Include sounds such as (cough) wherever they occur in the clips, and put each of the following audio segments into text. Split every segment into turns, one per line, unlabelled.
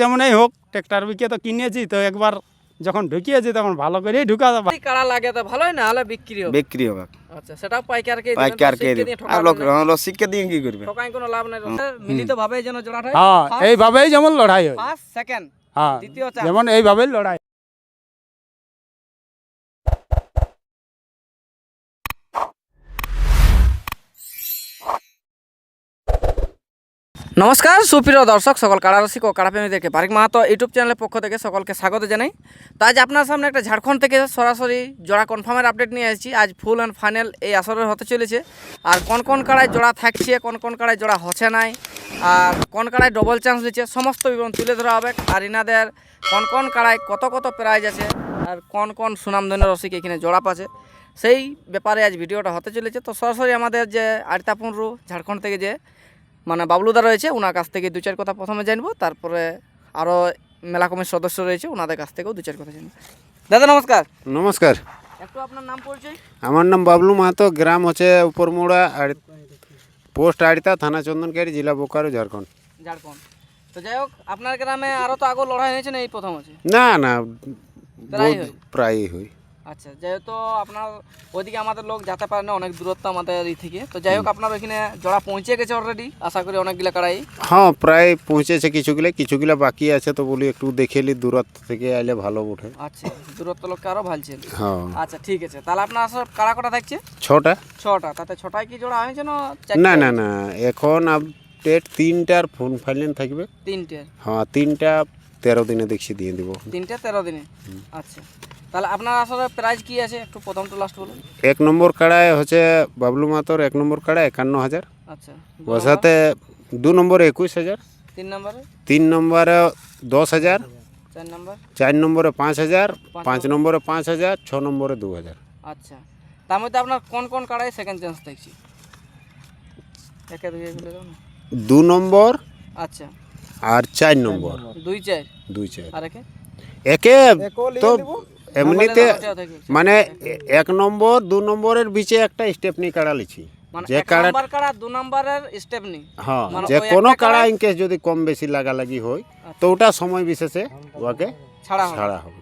যেমনই হোক ট্রেক্টর বিকে তো কিনেছি তো একবার যখন ঢুকিয়েছি তখন ভালো করেই ঢুকা
যাবে। কাড়া লাগে তো ভালোই না হলে বিক্রি হবে।
বিক্রি হবে।
আচ্ছা সেটাও পাইকারকে
পাইকারকে আর লোক রসিককে দিয়ে কি করবে?
ঠকাই কোনো লাভ নাই। মিলিত ভাবে যেন জোড়াটা
হ্যাঁ। এইভাবেই যেমন লড়াই হয়।
ফার্স্ট সেকেন্ড
হ্যাঁ
দ্বিতীয় চার।
যেমন এইভাবেই লড়াই
নমস্কার, সুপ্রিয় দর্শক, সকল কাড়ারসিক ও কাড়াপ্রেমীদেরকে বারিক মাহাতো ইউটিউব চ্যানেলের পক্ষ থেকে সকলকে স্বাগত জানাই। তো আজ আপনার সামনে একটা ঝাড়খণ্ড থেকে সরাসরি জোড়া কনফার্মের আপডেট নিয়ে এসেছি। আজ ফুল অ্যান্ড ফাইনাল এই আসরের হতে চলেছে। আর কোন কোন কাড়ায় জোড়া থাকছে, কোন কোন কাড়ায় জোড়া হচ্ছে নাই, আর কোন কাড়ায় ডবল চান্স দিচ্ছে, সমস্ত বিবরণ তুলে ধরা হবে। আর ইনাদের কোন কোন কাড়ায় কত কত প্রাইজ আছে, আর কোন কোন সুনামধন্য রসিক এখানে জোড়া পাচ্ছে, সেই ব্যাপারে আজ ভিডিওটা হতে চলেছে। তো সরাসরি আমাদের যে আরিতাপুরু ঝাড়খণ্ড থেকে যে মানে বাবলুদা রয়েছে ওনার কাছ থেকে দু চার কথা প্রথমে জানব তারপরে আরও মেলা কমিটির সদস্য রয়েছে ওনাদের কাছ থেকেও দু চার কথা জানব। দাদা নমস্কার।
নমস্কার।
একটু আপনার নাম পরিচয়?
আমার নাম বাবলু মাহাতো গ্রাম হচ্ছে উপরমোড়া আর পোস্ট আড়িতা থানা চন্দনকারী জেলা বোকারো ঝাড়খণ্ড।
ঝাড়খণ্ড। তো যাই হোক আপনার গ্রামে আরও তো আগেও লড়াই হয়েছে না এই প্রথম আছে
না না
প্রায়
বহুত
হয়। আচ্ছা যেহেতু আপনার ওইদিকে আমাদের লোক যেতে পারে না অনেক দূরত্ব আমাদের এই থেকে। তো যাই হোক আপনার ওইখানে জোড়া পৌঁছে গেছে অলরেডি আশা করি অনেকগুলো কাড়াই।
হ্যাঁ প্রায় পৌঁছেছে কিছুগুলা কিছুগুলো বাকি আছে তো বলি একটু দেখেলি দূরত্ব থেকে আইলে ভালো ওঠে
আচ্ছা দূরত্ব লোককে আরও ভালছে
হ্যাঁ।
আচ্ছা ঠিক আছে তাহলে আপনার আসলে কাড়া কটা থাকছে?
ছটা।
ছটা তাতে ছটায় কি জোড়া হয়েছে না
না না না এখন আপডেট তিনটার ফোন ফাইলেন থাকবে।
তিনটে
হ্যাঁ তিনটা তেরো দিনে দেখছি দিয়ে দিব।
তিনটে তেরো দিনে? আচ্ছা। তাহলে আপনার আসলে প্রাইস কি আছে? একটু প্রথম টু লাস্ট বলুন।
এক নম্বর কাড়ায় হচ্ছে বাবলু মাতর এক নম্বর কাড়ায় একান্ন হাজার।
আচ্ছা।
ওর সাথে দু নম্বরে একুশ হাজার।
তিন নম্বরে?
তিন নম্বরে দশ হাজার।
চার নম্বর?
চার নম্বরে পাঁচ হাজার। পাঁচ নম্বরে। পাঁচ হাজার ছ নম্বরে দু হাজার।
আচ্ছা। তার মধ্যে আপনার কোন কোন কাড়ায় সেকেন্ড চান্স দেখছি? একে দুই।
দু নম্বর
আচ্ছা।
আর চার নম্বর।
দুই চার?
দুই চার।
আর একে?
একে তো এমনিতে মানে এক নম্বর দু নম্বরের বিচে একটা স্টেপনি কাড়া লিছি।
মানে
যে কাড়া
কাড়া দু নাম্বারের স্টেপ নেই
হ্যাঁ
মানে
যে কোনো কাড়া ইনকেস যদি কম বেশি লাগালাগি হয় তো ওটা সময় বিশেষে ওকে
ছাড়া হবে।
ছাড়া হবে।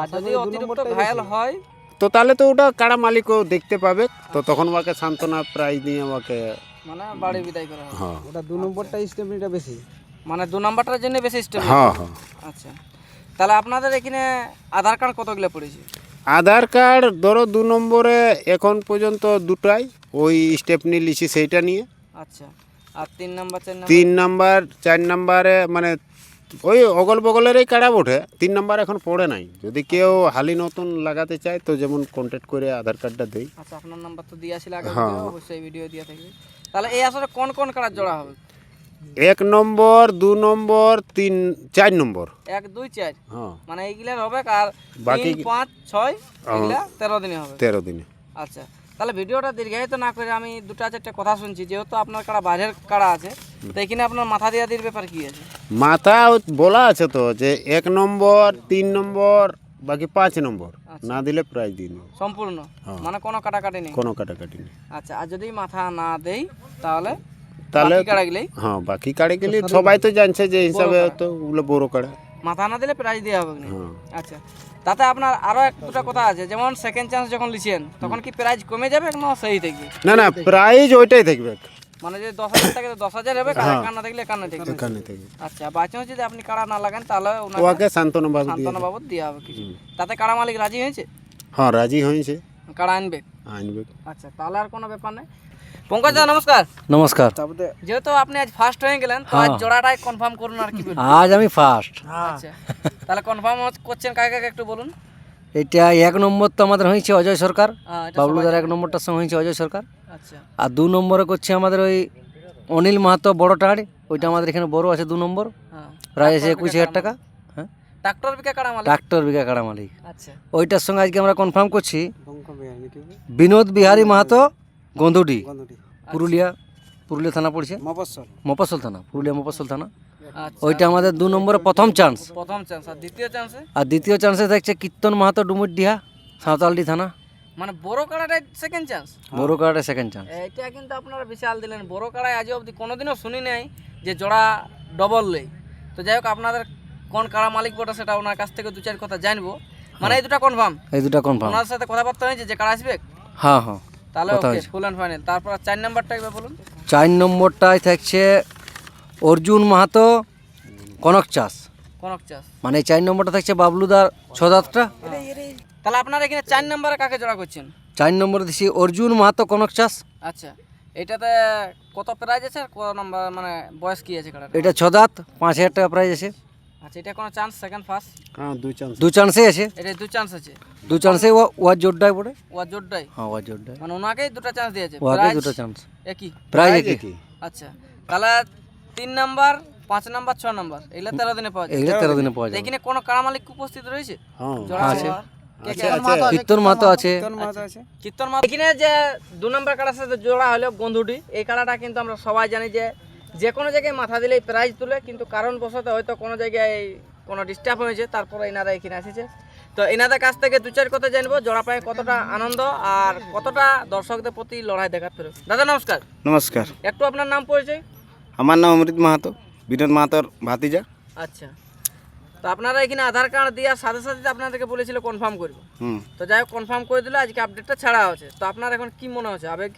আর যদি অতিরিক্ত ঘায়াল হয়
তো তাহলে তো ওটা কাড়া মালিকও দেখতে পাবে। তো তখন ওকে সান্ত্বনা প্রাইজ দিয়ে ওকে
মানে বাড়ি বিদায় করা
হ্যাঁ।
ওটা দু নম্বরটা স্টেপনিটা বেশি।
মানে দু নাম্বারটার জন্য বেশি স্টেপ
হ্যাঁ হ্যাঁ।
আচ্ছা। তাহলে আপনাদের এখানে আধার কার্ড কতগুলো পড়েছে?
আধার কার্ড ধরো দু নম্বরে এখন পর্যন্ত দুটাই ওই স্টেপনি লিছি সেইটা নিয়ে।
আচ্ছা। আর তিন নাম্বার চার নাম্বার?
তিন নাম্বার চার নাম্বারে মানে ওই অগল বগলেরই কাড়া ওঠে তিন নাম্বার এখন পড়ে নাই। যদি কেউ হালি নতুন লাগাতে চায় তো যেমন কন্ট্যাক্ট করে আধার কার্ডটা দেই।
আচ্ছা আপনার নাম্বার তো দিয়া ছিল আগে
হ্যাঁ।
অবশ্যই ভিডিও দিয়া থাকবে। তাহলে এই আসলে কোন কোন কার্ড জোড়া হবে?
এক নম্বর দু নম্বর তিন চার নম্বর।
এক দুই চার।
হ্যাঁ।
মানে এইগুলার হবে আর
বাকি
পাঁচ ছয় এগুলা তেরো দিনে হবে।
তেরো দিনে।
আচ্ছা তাহলে ভিডিওটা দীর্ঘায়িত না করে আমি দুটা চারটে কথা শুনছি যেহেতু আপনার কাড়া বাইরের কাড়া আছে তো এখানে আপনার মাথা দিয়া দির ব্যাপার কি আছে?
মাথা বলা আছে তো যে এক নম্বর তিন নম্বর বাকি পাঁচ নম্বর। না দিলে প্রায় দিন
সম্পূর্ণ?
হ্যাঁ।
মানে কোনো কাটাকাটি নেই?
কোনো কাটাকাটি নেই।
আচ্ছা আর যদি মাথা না দেই তাহলে?
তাহলে হ্যাঁ বাকি কাড়ে গেলে সবাই তো জানছে যে হিসাবে তো ওগুলো বড় কাড়া।
মাথা না দিলে প্রাইজ দেওয়া হবে
হ্যাঁ।
আচ্ছা। তাতে আপনার আরও কথা আছে যেমন সেকেন্ড চান্স যখন লিখেন তখন কি প্রাইজ কমে যাবে না সেই থাকবে
না না প্রাইজ ওইটাই থাকবে।
মানে যদি দশ হাজার থাকে তো দশ হাজার হবে আর একান্ন থাকলে থাকবে?
এখানে থেকে
আচ্ছা বাই যদি আপনি কাড়া না লাগান তাহলে ওনাকে
সান্ত্বনা
সান্ত্বনা বাবদ দেওয়া হবে কিছু। তাতে কাড়া মালিক রাজি হয়েছে?
হ্যাঁ রাজি হয়েছে।
কাড়া আনবে?
আনবে।
আচ্ছা তাহলে আর কোনো ব্যাপার নেই। পঙ্কজ দা নমস্কার।
নমস্কার।
যেহেতু আপনি আজ ফার্স্ট হয়ে গেলেন তো আজ জোড়াটাই কনফার্ম করুন আর কি
আজ আমি ফার্স্ট
আচ্ছা। তাহলে কনফার্ম করছেন কাকে কাকে একটু বলুন।
এটা এক নম্বর তো আমাদের হয়েছে অজয় সরকার।
হ্যাঁ,
বাবলুদার এক নম্বরটার সঙ্গে হয়েছে অজয় সরকার।
আচ্ছা।
আর দু নম্বরে করছে আমাদের ওই অনিল মাহাতো বড় টাড় ওইটা আমাদের এখানে বড় আছে দু নম্বর।
হ্যাঁ।
প্রায় আছে একুশ হাজার টাকা। হ্যাঁ।
ট্রাক্টর বিকা কাড়া মালিক?
ট্রাক্টর বিঘা কাড়া মালিক।
আচ্ছা।
ওইটার সঙ্গে আজকে আমরা কনফার্ম করছি বিনোদ বিহারী মাহাতো গন্ধুটি
গন্ধটি
পুরুলিয়া পুরুলিয়া থানা পড়ছে?
মফস্বল।
মফস্বল থানা পুরুলিয়া মফস্বল থানা।
আচ্ছা।
ওইটা আমাদের দু নম্বরে প্রথম চান্স
প্রথম চান্স আর দ্বিতীয় চান্সে
আর দ্বিতীয় চান্সে থাকছে কীর্তন মাহাতো ডুমুরডিহা সাঁওতালডি থানা।
মানে বড় কাড়াটাই সেকেন্ড চান্স
বড় সেকেন্ড চান্স
এটা কিন্তু আপনারা বিশাল দিলেন। বড় কাড়ায় আজ অবধি কোনোদিনও শুনি নাই যে জোড়া ডবল লেই তো যাই হোক আপনাদের কোন কাড়া মালিক বটে সেটা ওনার কাছ থেকে দু চার কথা জানব। মানে এই দুটা কনফার্ম
এই দুটা কনফার্ম
ওনার সাথে কথাবার্তা হয়েছে যে কাড়া আসবে?
হ্যাঁ হ্যাঁ।
তাহলে ওকে ফুল অ্যান্ড ফাইনাল তারপর চার নাম্বারটা একবার বলুন।
চার নম্বরটায় থাকছে অর্জুন মাহাতো কনক চাষ।
কনক চাষ।
মানে চার নম্বরটা থাকছে বাবলুদার ছদাতটা
তাহলে আপনারা এখানে চার নাম্বারে কাকে জোড়া করছেন?
চার নম্বরে দিচ্ছি অর্জুন মাহাতো কনক চাষ।
আচ্ছা এটাতে কত প্রাইজ আছে আর কত নাম্বার মানে বয়স কি আছে
এটা ছদাত পাঁচ হাজার টাকা প্রাইস আছে।
আচ্ছা এটা কোনো চান্স সেকেন্ড ফার্স্ট
হ্যাঁ দুই চান্স
দু আছে।
এটা দু চান্স আছে।
দু চান্সে ও ওয়ার জোরটায় পড়ে। হ্যাঁ ওয়ার জোরটায়
মানে ওনাকেই দুটো চান্স দিয়েছে।
ওয়াকে দুটো চান্স
একই?
একই।
আচ্ছা তাহলে তিন নাম্বার পাঁচ নাম্বার ছ নাম্বার এগুলো তেরো দিনে পাওয়া যায়
এগুলো তেরো দিনে পাওয়া যাবে।
এখানে কোনো কাড়া মালিক উপস্থিত রয়েছে?
হ্যাঁ।
জোড়া
আছে। কীর্তন মাহাতো আছে।
কীর্তন মা এখানে যে দু নম্বর কাড়ার সাথে জোড়া হলো বন্ধুটি। এই কাড়াটা কিন্তু আমরা সবাই জানি যে যে কোনো জায়গায় মাথা দিলেই প্রাইজ তুলে কিন্তু কারণবশত হয়তো কোনো জায়গায় কোনো ডিস্টার্ব হয়েছে তারপরে এনারা এখানে এসেছে। তো এনাদের কাছ থেকে দু চার কথা জানব জোড়া পায়ে কতটা আনন্দ আর কতটা দর্শকদের প্রতি লড়াই পেরে দাদা নমস্কার।
নমস্কার।
একটু আপনার নাম পরিচয়?
আমার নাম অমৃত মাহাতো বিনোদ মাহাতোর ভাতিজা।
আচ্ছা। তো আপনারা এখানে আধার কার্ড দেওয়ার সাথে সাথে আপনাদেরকে বলেছিল কনফার্ম করব। তো যাই হোক কনফার্ম করে দিলে আজকে আপডেটটা ছাড়া হচ্ছে তো আপনার এখন কি মনে হচ্ছে? আবেগ?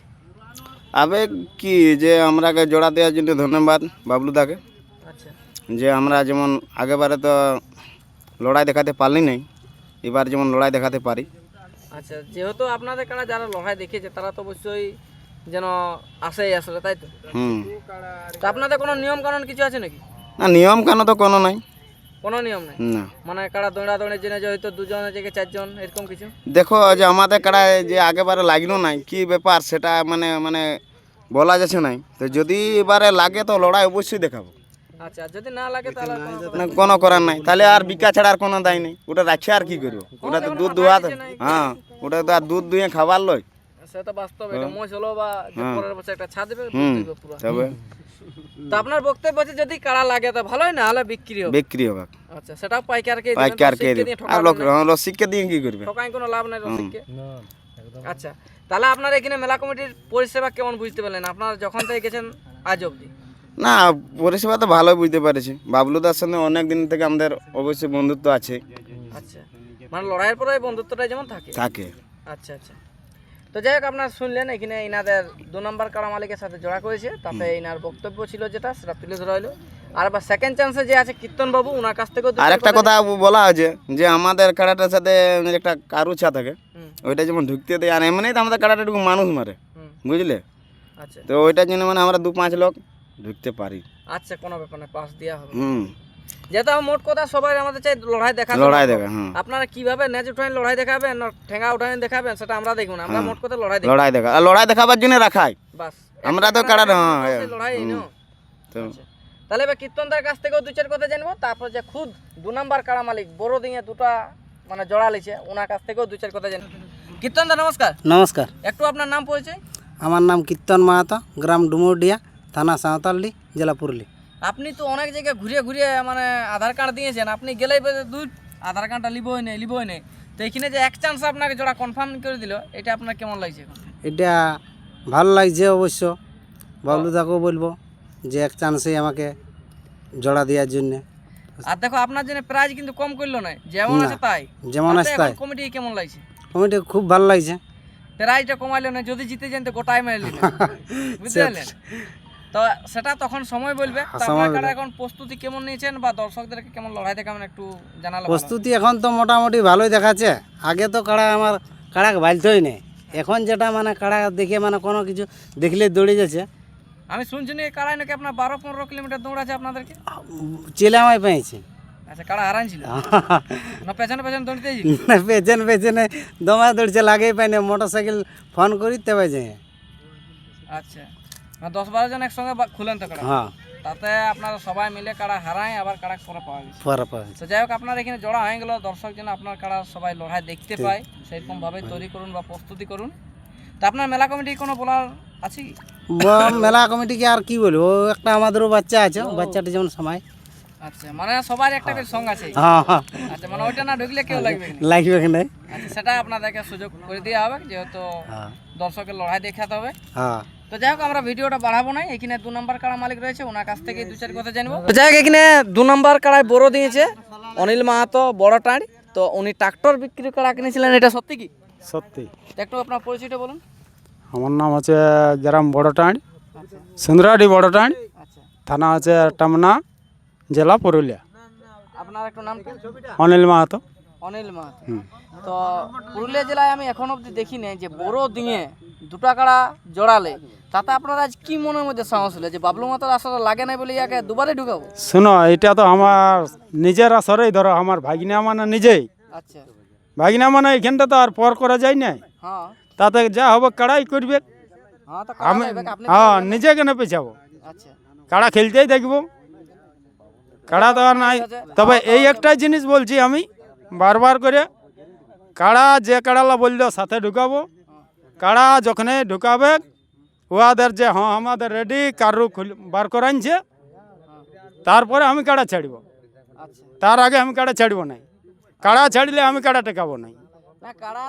আবেগ কি যে আমরাকে জোড়া দেওয়ার জন্য ধন্যবাদ বাবলুদাকে
আচ্ছা।
যে আমরা যেমন আগেবারে তো লড়াই দেখাতে পারলি নাই এবার যেমন লড়াই দেখাতে পারি।
আচ্ছা যেহেতু আপনাদের কারা যারা লড়াই দেখেছে তারা তো অবশ্যই যেন আসেই আসলে তাই তো?
হুম।
তো আপনাদের কোনো নিয়ম কানুন কিছু আছে নাকি?
না নিয়ম কানুন তো কোনো নাই।
কোনো নিয়ম নেই?
না।
মানে কারা দৌড়া দৌড়ের জন্য যে হয়তো দুজনের জায়গায় চারজন এরকম কিছু?
দেখো যে আমাদের কাড়ায় যে আগেবারে লাগল নাই কি ব্যাপার সেটা মানে মানে বলা যাচ্ছে নাই। তো যদি এবারে লাগে তো লড়াই অবশ্যই দেখাবো।
আচ্ছা যদি না লাগে তাহলে কোনো
না কোনো করার নাই। তাহলে আর বিকা ছাড়া আর কোনো দায় নেই। ওটা রাখছে আর কি করব? ওটা তো দুধ দুয়া হ্যাঁ ওটা তো আর দুধ দুয়ে খাবার লয়।
নেই। সে তো বাস্তব এটা মোষ হলো বা পরের বছর একটা ছাদ দেবে পুরো।
তবে
তো আপনার বক্তব্য আছে যদি কারা লাগে তো ভালোই না হলে বিক্রি হবে।
বিক্রি হবে।
আচ্ছা সেটাও পাইকারকে দিবেন,
পাইকার কে আর লোক
না।
রসিককে দিয়ে কি করবে?
ঠকাই কোনো লাভ নাই রসিককে। আচ্ছা তাহলে আপনার এখানে মেলা কমিটির পরিষেবা কেমন বুঝতে পারলেন? আপনারা যখন থেকে গেছেন আজ অবধি?
না পরিষেবা তো ভালোই বুঝতে পারছি। বাবলুদার সঙ্গে অনেক দিন থেকে আমাদের অবশ্যই বন্ধুত্ব আছে।
আচ্ছা মানে লড়াইয়ের পরে বন্ধুত্বটা যেমন থাকে।
থাকে।
আচ্ছা আচ্ছা। তো যাই হোক আপনারা শুনলেন এখানে ইনাদের দু নম্বর কারা মালিকের সাথে জোড়া করেছে। তাতে ইনার বক্তব্য ছিল যেটা সেটা তুলে ধরা হলো। আর আবার সেকেন্ড চান্সে যে আছে কীর্তন বাবু ওনার কাছ থেকেও দু
আর একটা কথা বলা আছে যে আমাদের কাড়াটার সাথে একটা কারুছা থাকে ওইটা যেমন ঢুকতে দেয় আর এমনিই তো আমাদের কাড়াটা একটু মানুষ মারে বুঝলে?
আচ্ছা।
তো ওইটার জন্য মানে আমরা দু পাঁচ লোক ঢুকতে পারি।
আচ্ছা কোনো ব্যাপার না পাস দেওয়া হবে।
হুম।
যেহেতু আমার মোট কথা সবাই আমাদের চাই লড়াই দেখা
লড়াই দেখা হ্যাঁ।
আপনারা কীভাবে ন্যাচ উঠান লড়াই দেখাবেন না ঠেঙ্গা উঠান দেখাবেন সেটা আমরা দেখব না। আমরা মোট কথা লড়াই
লড়াই দেখা আর লড়াই দেখাবার জন্য রাখাই।
বাস।
আমরা তো হ্যাঁ,
লড়াই
হুম।
নো
তো।
আচ্ছা। তাহলে এবার কীর্তনদার কাছ থেকেও দু চার কথা জানব। তারপর যে খুদ দু নাম্বার কাড়া মালিক বড় দিঙে দুটা মানে জড়া লিছে ওনার কাছ থেকেও দু চার কথা জানব। কীর্তনদা নমস্কার।
নমস্কার।
একটু আপনার নাম পরিচয়?
আমার নাম কীর্তন মাহাতো গ্রাম ডুমুরডিয়া থানা সাঁওতালডি জেলা পুরুলি
আপনি তো অনেক জায়গায় ঘুরিয়ে ঘুরিয়ে মানে আধার কার্ড দিয়েছেন। আপনি গেলেই দুই আধার কার্ডটা লিবই নেই লিবই নেই। তো এখানে যে এক চান্স আপনাকে জোড়া কনফার্ম করে দিল এটা আপনার কেমন লাগছে এখন?
এটা ভালো লাগছে অবশ্য। বাবলুদাকেও বলব যে এক চান্সেই আমাকে জোড়া দেওয়ার জন্যে।
আর দেখো আপনার জন্য প্রাইজ কিন্তু কম করল না। যেমন আছে তাই।
যেমন আছে তাই।
কমিটি কেমন লাগছে?
কমিটি খুব ভালো লাগছে।
প্রাইজটা কমাইলো না যদি জিতে যেন তো গোটাই মারলি না। (laughs) বুঝতে পারলেন? তো সেটা তখন সময় বলবে। আপনার কারা এখন প্রস্তুতি কেমন নিয়েছেন বা দর্শকদেরকে কেমন লড়াই দেখাবেন একটু জানালে।
প্রস্তুতি এখন তো মোটামুটি ভালোই দেখাচ্ছে। আগে তো কাড়া আমার কাড়া বাজতই নেই এখন যেটা মানে কাড়া দেখে মানে কোনো কিছু দেখলে দৌড়ে যাচ্ছে।
আমি শুনছি না এই কাড়াই নাকি আপনার বারো পনেরো কিলোমিটার দৌড়াচ্ছে আপনাদেরকে?
চেলে আমায় পেয়েছে।
আচ্ছা কাড়া হারান ছিল না পেছনে পেছনে দৌড়তে
পেছনে পেছনে দমা দৌড়ছে লাগেই পাই না মোটর সাইকেল ফোন করি তেবে যায়
আচ্ছা। দশ বারো জন একসঙ্গে খুলেন তো
হ্যাঁ।
তাতে আপনারা সবাই মিলে কাড়া হারায় আবার কাড়া পরে পাওয়া গেছে।
পরে পাবে
তো যাই হোক আপনার এখানে জড়া হয়ে গেল দর্শক যেন আপনার কাড়া সবাই লড়াই দেখতে পায় সেরকম ভাবে তৈরি করুন বা প্রস্তুতি করুন। তা আপনার মেলা কমিটি কোনো বলার আছে কি?
মেলা কমিটিকে আর কি বলব? একটা আমাদেরও বাচ্চা আছে বাচ্চাটা যেমন সময়।
আচ্ছা মানে সবার একটা করে সঙ্গ আছে।
হ্যাঁ হ্যাঁ।
আচ্ছা মানে ওইটা না ঢুকলে কেউ লাগবে
লাগবে কি নাই
আচ্ছা সেটা আপনাদেরকে সুযোগ করে দেওয়া হবে যেহেতু
হ্যাঁ।
দর্শকের লড়াই দেখাতে হবে।
হ্যাঁ।
তো যাই হোক আমরা ভিডিওটা বাড়াবো না এখানে দু নম্বর কাড়া মালিক রয়েছে ওনার কাছ থেকে দু চার কথা জানব। যাই হোক এখানে দু নম্বর কাড়ায় বড় দিয়েছে অনিল মাহাতো বড় টাঁড়। তো উনি ট্রাক্টর বিক্রি করা কিনেছিলেন এটা সত্যি কি?
সত্যি।
একটু আপনার পরিচয়টা বলুন।
আমার নাম হচ্ছে গ্রাম বড়টাঁড় সুন্দরাডি বড়টাঁড়
আচ্ছা।
থানা হচ্ছে টামনা জেলা পুরুলিয়া।
আপনার একটু নাম
অনিল মাহাতো।
অনিল মাহাতো। তো পুরুলিয়া জেলায় আমি এখন অবধি দেখি নাই যে বড় দিঙে দুটা কাড়া জড়ালে তাতে আপনার আজ কি মনের মধ্যে সাহস হলো যে বাবলু মাতার আসলে লাগে না বলে ইয়াকে দুবারে ঢুকাবো?
শোনো এটা তো আমার নিজের আসরেই ধরো আমার ভাগিনা মানে নিজেই।
আচ্ছা।
ভাগিনা মানে এখানটা তো আর পর করা যায় না
হ্যাঁ।
তাতে যা হবে কাড়াই করবে।
হ্যাঁ
আমি হ্যাঁ নিজে কেন পেছাবো?
আচ্ছা।
কাড়া খেলতেই দেখব। কাড়া তো আর নাই। তবে এই একটাই জিনিস বলছি আমি বারবার করে কাড়া যে কাড়ালা বলল সাথে ঢুকাবো। কাড়া যখনে ঢুকাবে ওদের যে হ্যাঁ আমাদের রেডি কারু বার করাইছে তারপরে আমি কাড়া ছাড়ব।
আচ্ছা।
তার আগে আমি কাড়া ছাড়ব নাই। কাড়া ছাড়লে আমি কাড়া টেকাবো নাই।
না কাড়া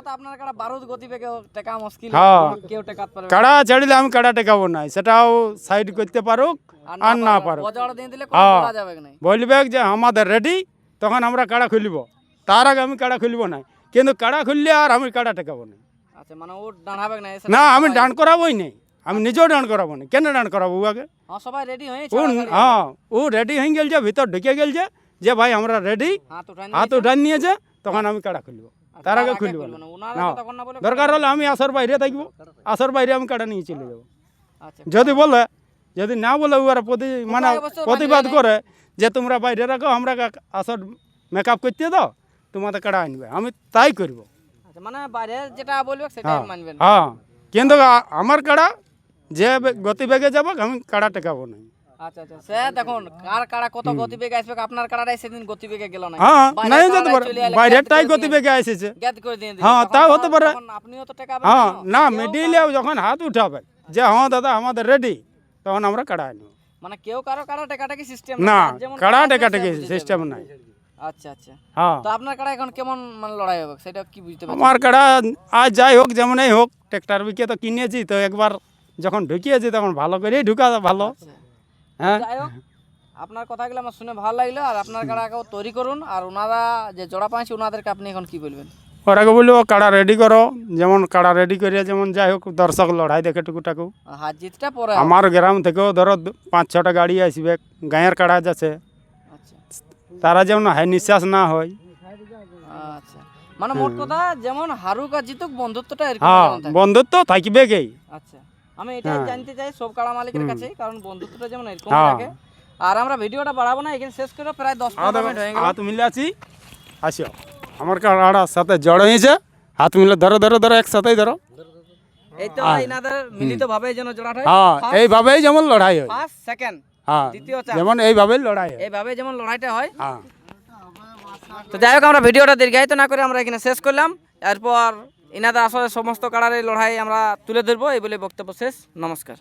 হ্যাঁ।
না।
ছাড়লে আমি কাড়া টেকাবো নাই। সেটাও সাইড করতে পারুক আর না পারুক। হ্যাঁ।
না
বলবে যে আমাদের রেডি তখন আমরা কাড়া খুলব। তার আগে আমি কাড়া খুলব না কিন্তু কাড়া খুললে আর আমি কাড়া টেকাবো না
মানে ও ডাঁড়াবে না এসে
না আমি ডান করাবোই নাই। আমি নিজেও ডান করাবো না কেন ডান করাবো ও আগে?
হ্যাঁ সবাই রেডি হয়ে
ও হ্যাঁ ও রেডি হয়ে গেলছে ভিতর ঢুকে গেলছে যে ভাই আমরা রেডি
হাত উঠান
হাত উঠান নিয়েছে তখন আমি কাড়া খুলবো। তার আগে খুলব না।
ওনারা
না।
তখন না বলে
দরকার হলে আমি আসর বাইরে থাকব। আসর বাইরে আমি কাড়া নিয়ে চলে যাব।
আচ্ছা।
যদি বলে যদি না বলে ওরা প্রতি মানে
অবশ্য
প্রতিবাদ
মানবে
করে যে তোমরা বাইরে রাখো আমরা কা- আসর মেকআপ করতে দাও তোমাদের কাড়া আনবে। আমি তাই করব।
আচ্ছা মানে বাইরে যেটা বলবে সেটাই
হ্যাঁ।
মানবেন।
হ্যাঁ। কিন্তু আমার কাড়া যে গতিবেগে যাব আমি কাড়া টেকাবো না।
আচ্ছা আচ্ছা। সে দেখুন কার কাড়া কত গতিবেগে আসবে আপনার কাড়াটাই সেদিন গতিবেগে গেল না
হ্যাঁ নাই যেতে পারে। গতিবেগে এসেছে
গ্যাদ করে দিয়ে
হ্যাঁ, তাও হতে পারে।
তখন আপনিও তো টেকাবেন
হ্যাঁ না মিডিলে যখন হাত উঠাবে যে হ্যাঁ দাদা আমাদের রেডি তখন আমরা কাড়া আনব
মানে কেউ কারও কাড়া টেকাটাকি সিস্টেম
না কাড়া টেকাটেকি সিস্টেম নাই।
আচ্ছা আচ্ছা।
হ্যাঁ।
তো আপনার কাড়া এখন কেমন মানে লড়াই হবে? সেটা কি বুঝতে পারছেন?
আমার কাড়া আজ যাই হোক যেমনই হোক ট্রেক্টর বিকে তো কিনেছি তো একবার যখন ঢুকিয়েছি তখন ভালো করেই ঢুকা ভালো।
আচ্ছা।
হ্যাঁ।
যাই হোক আপনার কথাগুলো আমার শুনে ভালো লাগল আর আপনার কাড়াকেও তৈরি করুন আর ওনারা যে জোড়া পাঁচ ওনাদেরকে আপনি এখন কি বলবেন?
ওরাকে বলব কাড়া রেডি করো যেমন কাড়া রেডি করিয়া যেমন যাই হোক দর্শক লড়াই দেখে টুকুটাকু।
হার জিতটা পরে
আমার গ্রাম থেকেও ধরো পাঁচ ছটা গাড়ি আসবে গাঁয়ের কাড়া যাচ্ছে। তারা যেমন হাই নিঃশ্বাস না হয়।
আচ্ছা। মানে মোট কথা যেমন হারুক আর জিতুক বন্ধুত্বটা এরকম
হ্যাঁ
যেমন থাকে।
বন্ধুত্ব থাকবে গেই
আচ্ছা। আমি এটা
হ্যাঁ।
জানতে চাই সব কাড়া মালিকের কাছে কারণ বন্ধুত্বটা যেমন এরকম
হ্যাঁ।
থাকে। আর আমরা ভিডিওটা বাড়াবো না এখানে শেষ করে প্রায় দশ পনেরো মিনিট হয়ে গেল।
হাত মিলে আছি আসিও আমার কাড়ার সাথে জড় হয়েছে হাত মিলে ধরো ধরো ধরো একসাথেই ধরো।
এই তো এনাদের মিলিত ভাবে যেন জোড়াটা
হ্যাঁ। এইভাবেই যেমন লড়াই হয়।
ফার্স্ট সেকেন্ড
হ্যাঁ যেমন এইভাবেই লড়াই হয়।
এইভাবে যেমন লড়াইটা হয়।
হ্যাঁ।
তো যাই হোক আমরা ভিডিওটা দীর্ঘায়িত না করে আমরা এখানে শেষ করলাম। এরপর এনাদের আসলে সমস্ত কাড়ার এই লড়াই আমরা তুলে ধরবো এই বলে বক্তব্য শেষ। নমস্কার।